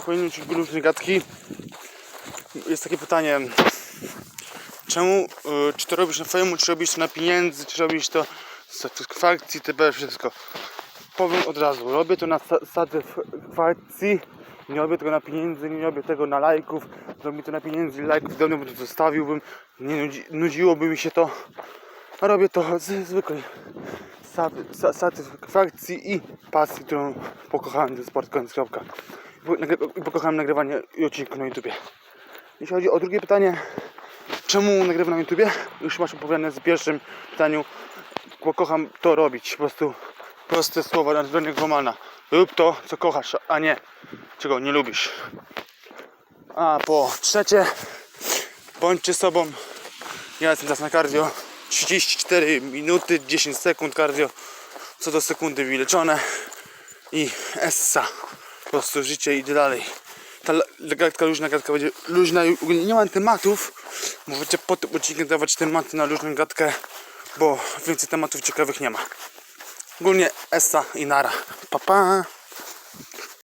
Kolejny odcinek luźne gadki. Jest takie pytanie. Czemu, y, czy to robisz na fejmu, czy robisz to na pieniędzy, czy robisz to z satysfakcji, TP, wszystko. Powiem od razu, robię to na sa- satysfakcji, nie robię tego na pieniędzy, nie robię tego na lajków, robię to na pieniędzy, lajków dawno bym to zostawiłbym, nie nudzi, nudziłoby mi się to. Robię to z zwykłej sa- sa- satysfakcji i pasji, którą pokochałem ten sport koniec kropka. I pokochałem nagrywanie i odcinków na YouTubie. Jeśli chodzi o drugie pytanie, czemu nagrywam na YouTubie? Już masz opowiedziane w pierwszym pytaniu, bo kocham to robić. Po prostu proste słowa na zdrowie Gomana. Rób to, co kochasz, a nie czego nie lubisz. A po trzecie, bądźcie sobą. Ja jestem teraz na cardio. 34 minuty, 10 sekund cardio. Co do sekundy wyleczone. I essa. Prostu życie idzie dalej. Ta gadka luźna, gadka będzie luźna. Nie mam tematów. Możecie po tym odcinku dawać tematy na luźną gadkę, bo więcej tematów ciekawych nie ma. Ogólnie essa i nara. Pa, pa.